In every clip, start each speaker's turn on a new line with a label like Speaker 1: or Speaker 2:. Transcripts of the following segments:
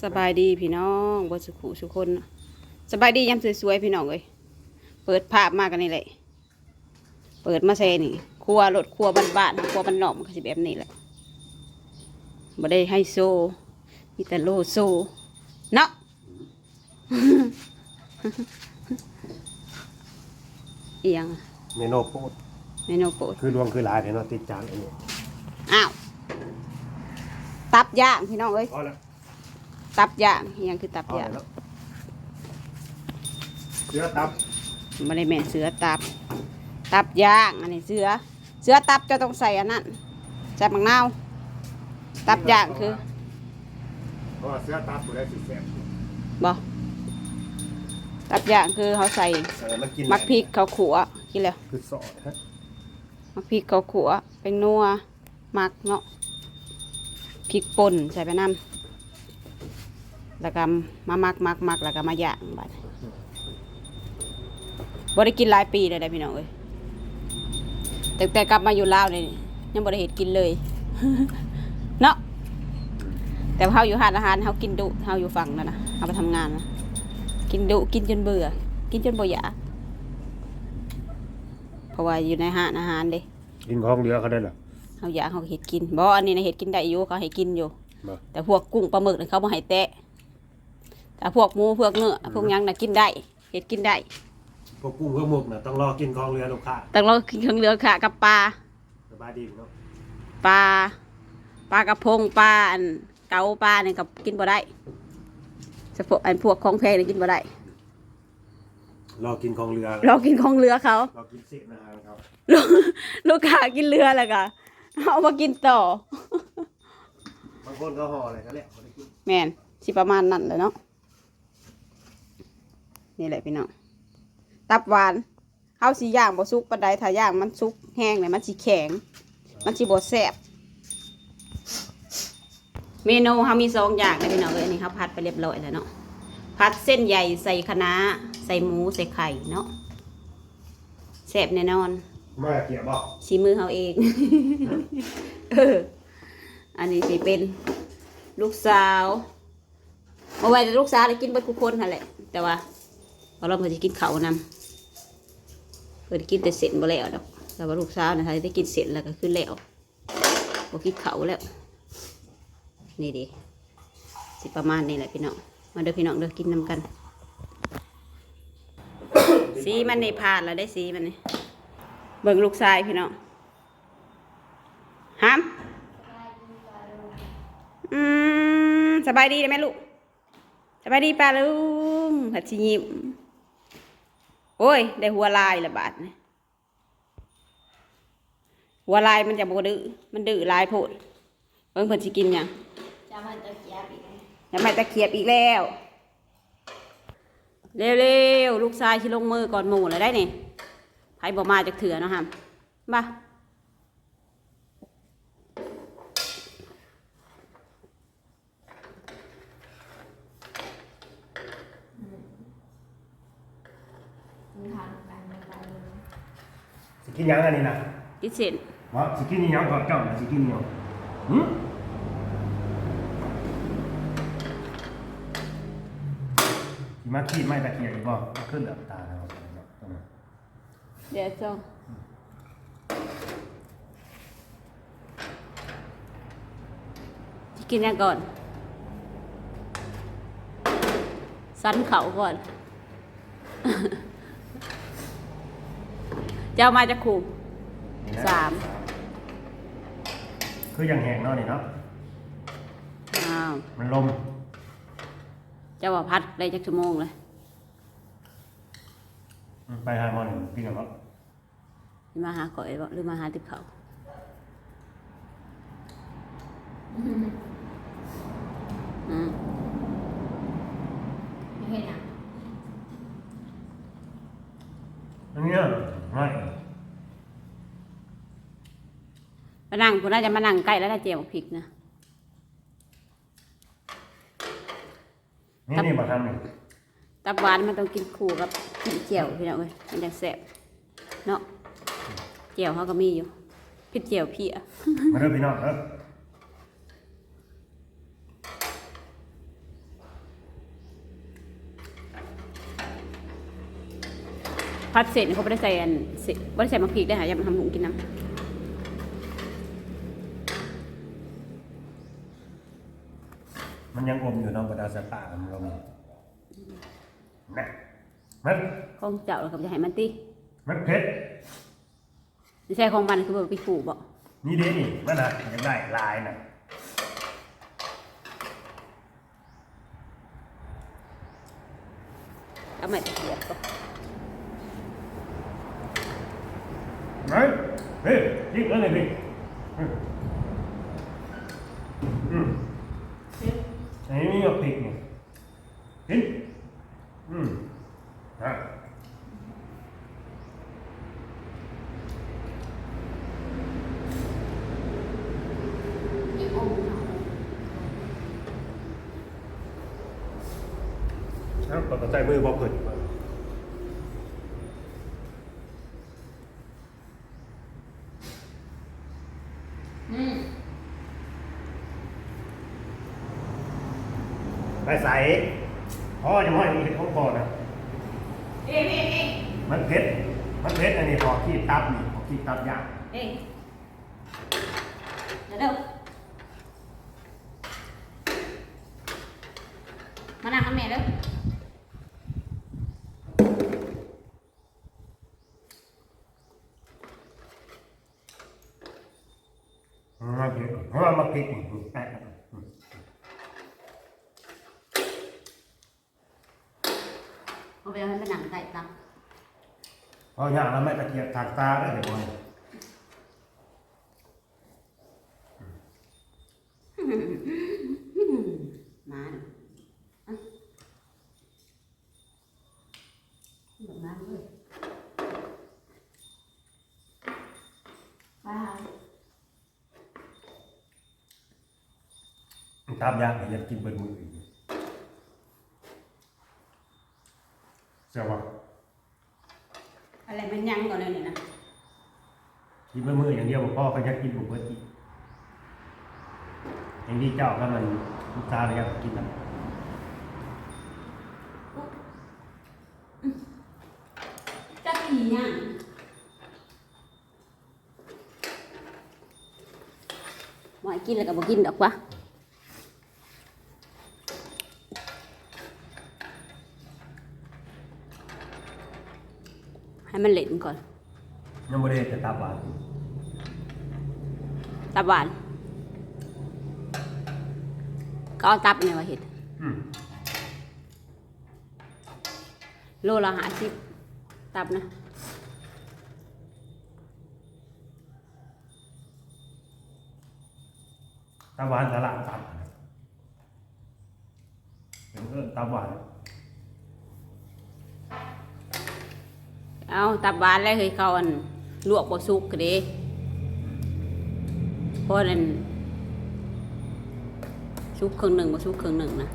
Speaker 1: สบายดีพี่น้องบสุขุสุคนน่ะสบายดียามสวยๆพี่น้องเอ้ยเปิดภาพมากันนี่แหละ เปิดมาใส่นี่ครัวรถครัวบ้านๆครัวบ้านนอกมันก็สิแบบนี้แหละบ่ได้ให้โซมีแต่โลโซเนาะเอียง
Speaker 2: เมนูโปรด
Speaker 1: เมนูโปรด
Speaker 2: คือดวงคือหลายเนี่ยเนาะติดจานอันนี้
Speaker 1: อ้าวตับย่างพี่น้องเอ้ย
Speaker 2: พอแล้ว
Speaker 1: ตับย่างอิหยังคือตับ
Speaker 2: พอย่าง
Speaker 1: ย่าง
Speaker 2: แล้วเสือตับ
Speaker 1: ไม่ได้แม่นเสือตับ ตับย่างอันนี้เสือ เสือตับจะต้องใส่อันนั้นใส่มังนาวตับย่างคือ
Speaker 2: เพราะว่าเสือตับผู้ใดสิแซ่บ
Speaker 1: บ่ตับย่างคือเขาใส่
Speaker 2: เออมันกิน
Speaker 1: มักพริกเขาขัวกินแล้ว
Speaker 2: คือสอดฮะ
Speaker 1: มักพริกเขาขัวเป็นนัวมักเนาะพริกป่นใส่ไปน้ำ แล้วก็มามักมักมักแล้วก็มาย่างบัดบ่ได้กินหลายปีเลยได้อพี่น้องเอ้ยแต่แต่กลับมาอยู่ลาวนี่ยังบ่ได้เห็ดกินเลย เนาะแต่ว่าเฮาอยู่ร้านอาหารเฮากินดุเฮาอยู่ฝั่งนั่นนะเฮาไปทำงานนะกินดุกินจนเบื่อ กินจนบ่อยากเพราะว่าอยู่ในห้านอาหารเด้
Speaker 2: กินของเหลือเขาได้เหรอ
Speaker 1: เฮาอยากเฮาก็เห็ดกินบ่อันนี้นะเห็ดกินได้อยู่เขาให้กินอยู่
Speaker 2: บ่
Speaker 1: แต่พวกกุ้งปลาหมึกนี่เขาบ่ให้แตะ แต่พวกหมูพวกเนื้อพวกหยังน่ะกินได้เห็ดกินได้
Speaker 2: พวกกุ้งพวกหมึกน่ะต้องรอกินของเหลือลูกค้า
Speaker 1: แต่เรากินเครื่องเหลืองค่ะกับปลา
Speaker 2: สบายดีเนาะ
Speaker 1: ปลาปลากระพงปลาอันเกาปลาเนี่ยกับกินบ่ได้เฉพาะอันพวกของแพงนี่กินบ่ได้
Speaker 2: รอกินของเหลือ
Speaker 1: เรากินของเรือเขา
Speaker 2: รอกินเศษอาหารครับ
Speaker 1: ลูกลูกค้ากินเรือแล้วก็เอามากินต่อ บา
Speaker 2: งคนเขาห่ออะไรกันแหละบ่ได้กิน
Speaker 1: แม่นสิประมาณนั้นเลยเนาะ นี่แหละพี่น้องตับหวานเอาสีย่างบ่สุกปานใดถ้าย่างมันสุกแห้งเนี่ยมันสิแข็ง มันสิบ่แซ่บเมนูเฮามีสองอย่างนะพี่น้องเอ้ยอันนี้เฮาผัดไปเรียบร้อยแล้วเนาะผัดเส้นใหญ่ใส่คะน้าใส่หมูใส่ไข่เนาะแซ่บแน่นอน
Speaker 2: มาเกี่ยวบ่
Speaker 1: ชีมือเขาเองเอออันนี้สิเป็นลูกสาวเมื่อวานลูกสาวได้กินเบิดทุกคนนั่นแหละ แต่ว่า เราเราเพิ่นจะกินเขาวนำเพิ่นกินแต่เสร็จบ่แล้วดอกแต่ว่าลูกสาวนะถ้าได้กินเสร็จแล้วก็คือแล้วบ่กินเขาแล้ว นี่ดิสิประมาณนี้แหละพี่น้อง มาเด้อพี่น้องเด้อกินนำกัน สีมันในผ่านแล้วได้สีมันนี่เบิ่งลูกชายพี่น้องฮามอืมสบายดีไหมลูก สบายดีป้าลุงผัดชียิ้ม โอ้ย ได้หัวลายละบาทนี่หัวลายมันจะบ่ดื้อมันดื้อลายโพดเบิ่งเพิ่นสิกินหยัง
Speaker 3: จะมันตะเกียบอีกไหม
Speaker 1: อย่ามาตะเขียบอีกแล้ว เร็วๆ ลูกชายที่ลงมือก่อนหมู่เลยได้นี่ไผบอกมาจากเถื่อเนาะฮะมา
Speaker 3: มันทานกันมันไปเลย
Speaker 2: สิ กินหยังอันนี้น่ะ
Speaker 1: กินเสร็จ
Speaker 2: ว่าสิกินหยังก่อนเจ้าน่ะสิกินหยังหึสิมาขีดไม้ตะเกียบอีกบ่เอาขึ้นแบบตาแล้วเอามา
Speaker 1: เดี๋ยวจ้องจะกินยังก่อน สันเขาก่อนจะ เอามาจากขู่
Speaker 2: นี่นะ
Speaker 1: สาม
Speaker 2: คือยังแห้งเนาะนี่เนาะ
Speaker 1: อ้าว
Speaker 2: มันลม
Speaker 1: จะว่าพัดได้จักชั่วโมงเลย
Speaker 2: ไปหาหมอหนึ่งพี่น้องครับ
Speaker 1: หรือมาหาก่อยบ่หรือมาหาติบเขาอืม
Speaker 3: ไม่เห็นอะ
Speaker 2: อันเนี้ย มา
Speaker 1: นั่งคุณน่าจะมานั่งใกล้แล้วนะเจียวพริกนะ
Speaker 2: นี่นี่มาทำนี่
Speaker 1: ตับหวานมันต้องกินคู่กับพี่เจียวพี่น้องเอ้ยมันจะแซ่บเนาะเจียวเขาก็มีอยู่พี่เจียวพี่อะ
Speaker 2: มาเรื่อพี่น้องเด้อ
Speaker 1: พัดเสร็จเขาไม่ได้ใส่อันไม่ได้ใส่มะพริกได้หายามาทำหนูกินน้ำ
Speaker 2: มันยังอมอยู่เน้องบรรดาสัตว์ป่ามันลงนะมัน
Speaker 1: ของเจ้าเราก็จะให้มันตี
Speaker 2: มันเผ็ด
Speaker 1: ไม่ใช่ของมันคือแบบไปขู่บอก
Speaker 2: นี่เด้นี่มันนะยังได้ลายน่ะ
Speaker 1: เอาไม่ตะเกียบก็
Speaker 2: เฮ้ยเฮ้ยยิงแล้วเลยพี่อืมอืมอันนี้มีกับพริกนี่กินอืมฮะ
Speaker 3: อีอม
Speaker 2: แล้วก็ต้องใช้มือบ่เผิดไปใส่พ่อจะไม่มีของพ่อนะ
Speaker 1: เอ้ยเอ้ยเอ้ย
Speaker 2: มันเผ็ดมันเผ็ดอันนี้พอขี้ตับนี่พอขี้ตับย่าง
Speaker 1: เอ้ยเดี๋ยวเดี๋ยวมานั่งกับแม่เด้อ
Speaker 2: มา เผ็ดเพราะว่ามาพริกแปะ
Speaker 1: เอาไปเอาให้มันหนังไก่ตับ
Speaker 2: พอย่างแล้วไม่ตะเกียบถากตาได้เดี๋ยวก่อน
Speaker 1: มาหนึ่งอะแบบนั้นเลย
Speaker 3: บ้า
Speaker 2: ตับย่างเนี่ยอยากกินเบิดมืออีกเสียวบ่
Speaker 1: อะไรมันยังก่อนเลยนี่นะ
Speaker 2: กินเบิดมืออย่างเดียวบ่พ่อก็อยากกินบุกเบิดอีกอย่างที่เจ้าก็มันลูกตาเลยอยากกินนะ
Speaker 1: จะปียังหมอยกินแล้วก็บ่กินดอกวะ ให้มันเล่นก่อน
Speaker 2: ยังไม่ได้จะตับหวาน
Speaker 1: ตับหวาน ก็เอาตับเนี่ยมาเห็ด
Speaker 2: อืม
Speaker 1: โลละหาสิบตับนะ
Speaker 2: ตับหวานสลัดตับเป็นเออตับหวาน
Speaker 1: เอาตับหวานแล้วเคยเขาอันลวกบ่สุกก็เด้เพราะนั่นสุกครึ่งหนึ่งบ่สุกครึ่งหนึ่งนะ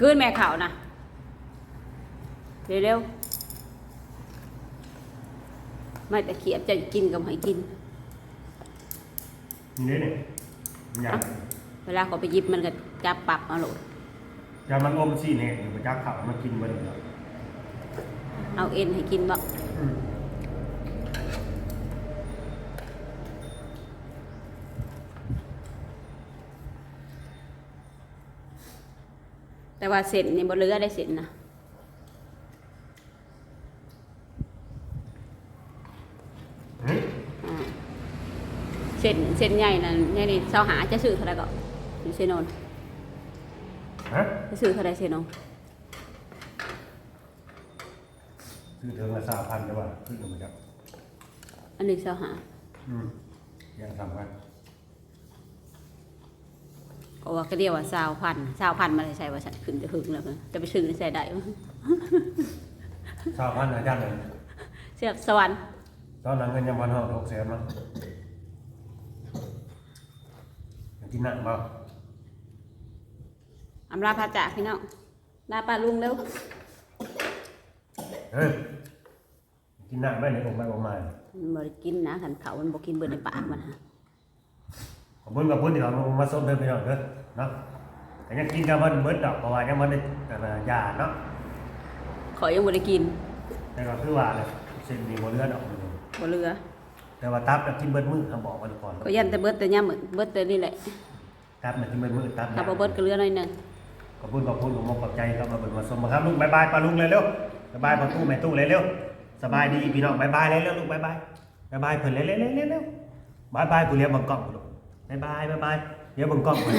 Speaker 1: กืนแม่เขานะเร็วๆไม่แตะเขียบจะกินกับให้กิน
Speaker 2: นี่เนี่ยอย่าง
Speaker 1: เวลาเขาไปหยิบมันก็จับปรับเอาโหลด
Speaker 2: อย่ามันอมซีเนี่ยอยู่ประจักเขามันกินเบิดเลย
Speaker 1: เอาเอ็นให้กินบ่
Speaker 2: อืม
Speaker 1: แต่ว่าเส้นนี่บ่เหลือได้เส้นนะ
Speaker 2: เฮ้ย
Speaker 1: อ่า เส้นเส้นใหญ่นั่นใหญ่นี่เสาหาจะซื้อเท่าไหร่ก็อยู่เซโนน
Speaker 2: ฮะ
Speaker 1: จะซื้อเท่าไหร่เซโนน
Speaker 2: ซื้อเถิงละสามพันได้ป่ะซื้อมาจาก
Speaker 1: อันนี้เสาหา
Speaker 2: อืมยังทำกัน
Speaker 1: ก็ว่าก็เรียกว่าสาวพันสาวพันมาใส่ว่าฉันขึ้นจะหึงแล้วมันจะไปซื้อใส่ได้บ่
Speaker 2: สามพันอาจารย์เลย
Speaker 1: เสียบสวรรค์
Speaker 2: ตอนนั้นเงินยังพันห้าหกแสนมั้งอยา กกินหนักเปล่า
Speaker 1: อำลาพระจากพี่น้องลาป้าลุงเร็ว
Speaker 2: เฮ้ยอยากกินกินน้ำไม่ไหนออกมาออกมา
Speaker 1: มันบ่ได้กินนะขันเขามันบ่กินเบิดในปากมันฮะ
Speaker 2: ขอบคุณขอบคุณที่เรามาส้มเดินไปหน่อยเด้อเนาะแต่ยังกินกับมันเบิดดอกเพราะว่ายังมันได้แต่ละยาเนาะ
Speaker 1: ขอยยังบ่ได้กิน
Speaker 2: แต่ก็คือว่าเลยเส้นดีบนเลือดออก
Speaker 1: บ่เหลือ
Speaker 2: แต่ว่าตับน่ะกินเบิดมื้อทางบอกไว้ก่อน
Speaker 1: ก็ยันแต่เบิดแต่ยามมื้อเบิดแต่นี่แหละ
Speaker 2: ตับน่ะกินเบิดมื้อตับ
Speaker 1: ถ้าบ่เบิดก็เหลือหน่อยหนึง
Speaker 2: ขอบคุณขอบคุณผมขอบใจครับมาเบิดมาส้มมาครับลูกบายบายปลาลุงเลยเร็วบายบายปลาตู้แม่ตู้เลยเร็วสบายดีพี่น้องบายบายเลยเร็วลูกบายบายบายบายเพิ่นเลยเร็วเร็วเร็วเร็วบายบายผู้เลี้ยงบังกล้องลูกบายบายบายบายเดี๋ยวบังกล้องเพิ่น